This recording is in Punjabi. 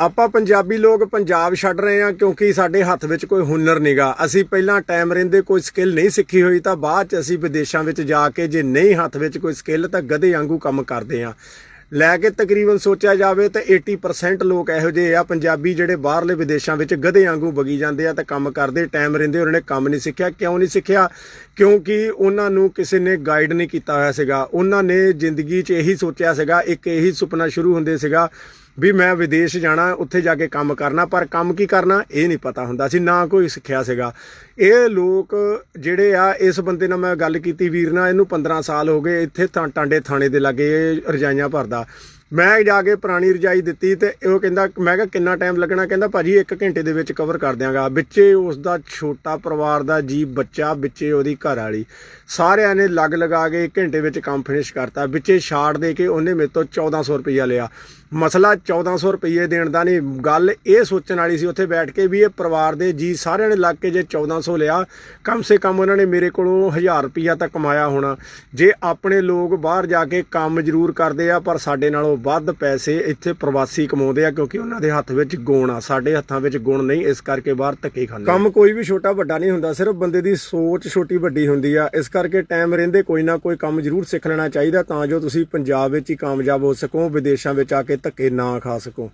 ਆਪਾਂ ਪੰਜਾਬੀ ਲੋਕ ਪੰਜਾਬ ਛੱਡ ਰਹੇ ਹਾਂ ਕਿਉਂਕਿ ਸਾਡੇ ਹੱਥ ਵਿੱਚ ਕੋਈ ਹੁਨਰ ਨਹੀਂਗਾ ਅਸੀਂ ਪਹਿਲਾਂ ਟਾਈਮ ਰਹਿੰਦੇ ਕੋਈ ਸਕਿੱਲ ਨਹੀਂ ਸਿੱਖੀ ਹੋਈ ਤਾਂ ਬਾਅਦ ਚ ਅਸੀਂ ਵਿਦੇਸ਼ਾਂ ਵਿੱਚ ਜਾ ਕੇ ਜੇ ਨਹੀਂ ਹੱਥ ਵਿੱਚ ਕੋਈ ਸਕਿੱਲ ਤਾਂ ਗਧੇ ਵਾਂਗੂ ਕੰਮ ਕਰਦੇ ਹਾਂ। ਲੈ ਕੇ ਤਕਰੀਬਨ ਸੋਚਿਆ ਜਾਵੇ ਤਾਂ 80% ਲੋਕ ਇਹੋ ਜਿਹੇ ਆ, ਪੰਜਾਬੀ ਜਿਹੜੇ ਬਾਹਰਲੇ ਵਿਦੇਸ਼ਾਂ ਵਿੱਚ ਗਧੇ ਵਾਂਗੂ ਬਗੀ ਜਾਂਦੇ ਆ ਤਾਂ ਕੰਮ ਕਰਦੇ ਟਾਈਮ ਰਹਿੰਦੇ, ਉਹਨਾਂ ਨੇ ਕੰਮ ਨਹੀਂ ਸਿੱਖਿਆ। ਕਿਉਂ ਨਹੀਂ ਸਿੱਖਿਆ? ਕਿਉਂਕਿ ਉਹਨਾਂ ਨੂੰ ਕਿਸੇ ਨੇ ਗਾਈਡ ਨਹੀਂ ਕੀਤਾ ਹੋਇਆ ਸੀਗਾ। ਉਹਨਾਂ ਨੇ ਜ਼ਿੰਦਗੀ 'ਚ ਇਹੀ ਸੋਚਿਆ ਸੀਗਾ, ਇੱਕ ਇਹੀ ਸੁਪਨਾ ਸ਼ੁਰੂ ਹੁੰਦੇ ਸੀਗਾ ਵੀ ਮੈਂ ਵਿਦੇਸ਼ ਜਾਣਾ, ਉੱਥੇ ਜਾ ਕੇ ਕੰਮ ਕਰਨਾ, ਪਰ ਕੰਮ ਕੀ ਕਰਨਾ ਇਹ ਨਹੀਂ ਪਤਾ ਹੁੰਦਾ ਸੀ, ਨਾ ਕੋਈ ਸਿੱਖਿਆ ਸੀਗਾ। ਇਹ ਲੋਕ ਜਿਹੜੇ ਆ, ਇਸ ਬੰਦੇ ਨਾਲ ਮੈਂ ਗੱਲ ਕੀਤੀ, ਵੀਰ ਨਾਲ, ਇਹਨੂੰ 15 ਸਾਲ ਹੋ ਗਏ, ਇੱਥੇ ਤਾਂ ਟਾਂਡੇ ਥਾਣੇ ਦੇ ਲਾਗੇ ਇਹ ਰਜਾਈਆਂ ਭਰਦਾ। ਮੈਂ ਜਾ ਕੇ ਪੁਰਾਣੀ ਰਜਾਈ ਦਿੱਤੀ ਤੇ ਉਹ ਕਹਿੰਦਾ, ਮੈਂ ਕਿਹਾ ਕਿੰਨਾ ਟਾਈਮ ਲੱਗਣਾ? ਕਹਿੰਦਾ, ਭਾਜੀ 1 ਘੰਟੇ ਦੇ ਵਿੱਚ ਕਵਰ ਕਰ ਦਿਆਂਗਾ। ਵਿੱਚੇ ਉਸ ਦਾ ਛੋਟਾ ਪਰਿਵਾਰ ਦਾ ਜੀ ਬੱਚਾ, ਵਿੱਚੇ ਉਹਦੀ ਘਰ ਵਾਲੀ ਸਾਰਿਆਂ ਨੇ ਲੱਗ ਲਗਾ ਕੇ 1 ਘੰਟੇ ਵਿੱਚ ਕੰਮ ਫਿਨਿਸ਼ ਕਰਤਾ। ਵਿੱਚੇ ਛਾੜ ਦੇ ਕੇ ਉਹਨੇ ਮੇਰੇ ਤੋਂ 1400 ਰੁਪਈਆ ਲਿਆ। ਮਸਲਾ 1400 ਰੁਪਏ ਦੇਣ ਦਾ ਨਹੀਂ। ਗੱਲ ਇਹ ਸੋਚਣ ਵਾਲੀ ਸੀ, ਉੱਥੇ ਬੈਠ ਕੇ ਵੀ ਇਹ ਪਰਿਵਾਰ ਦੇ ਜੀ ਸਾਰਿਆਂ ਨੇ ਲੱਗ ਕੇ ਜੇ 1400 ਲਿਆ, ਕਮ ਸੇ ਕਮ ਉਹਨਾਂ ਨੇ ਮੇਰੇ ਕੋਲੋਂ 1000 ਰੁਪਈਆ ਤਾਂ ਕਮਾਇਆ ਹੋਣਾ। ਜੇ ਆਪਣੇ ਲੋਕ ਬਾਹਰ ਜਾ ਕੇ ਕੰਮ ਜ਼ਰੂਰ ਕਰਦੇ ਆ, ਪਰ ਸਾਡੇ ਨਾਲੋਂ ਵੱਧ ਪੈਸੇ ਇੱਥੇ ਪ੍ਰਵਾਸੀ ਕਮਾਉਂਦੇ ਆ ਕਿਉਂਕਿ ਉਹਨਾਂ ਦੇ ਹੱਥ ਵਿੱਚ ਗੁਣ ਆ। ਸਾਡੇ ਹੱਥਾਂ ਵਿੱਚ ਗੁਣ ਨਹੀਂ, ਇਸ ਕਰਕੇ ਬਾਹਰ ਧੱਕੇ ਖਾਂਦੇ ਕੰਮ ਕੋਈ ਵੀ ਛੋਟਾ ਵੱਡਾ ਨਹੀਂ ਹੁੰਦਾ, ਸਿਰਫ ਬੰਦੇ ਦੀ ਸੋਚ ਛੋਟੀ ਵੱਡੀ ਹੁੰਦੀ ਆ। ਇਸ ਕਰਕੇ ਟਾਈਮ ਰਹਿੰਦੇ ਕੋਈ ਨਾ ਕੋਈ ਕੰਮ ਜ਼ਰੂਰ ਸਿੱਖ ਲੈਣਾ ਚਾਹੀਦਾ ਤਾਂ ਜੋ ਤੁਸੀਂ ਪੰਜਾਬ ਵਿੱਚ ਹੀ ਕਾਮਯਾਬ ਹੋ ਸਕੋ, ਵਿਦੇਸ਼ਾਂ ਵਿੱਚ ਆ ਕੇ ਧੱਕੇ ਨਾ ਖਾ ਸਕੋ।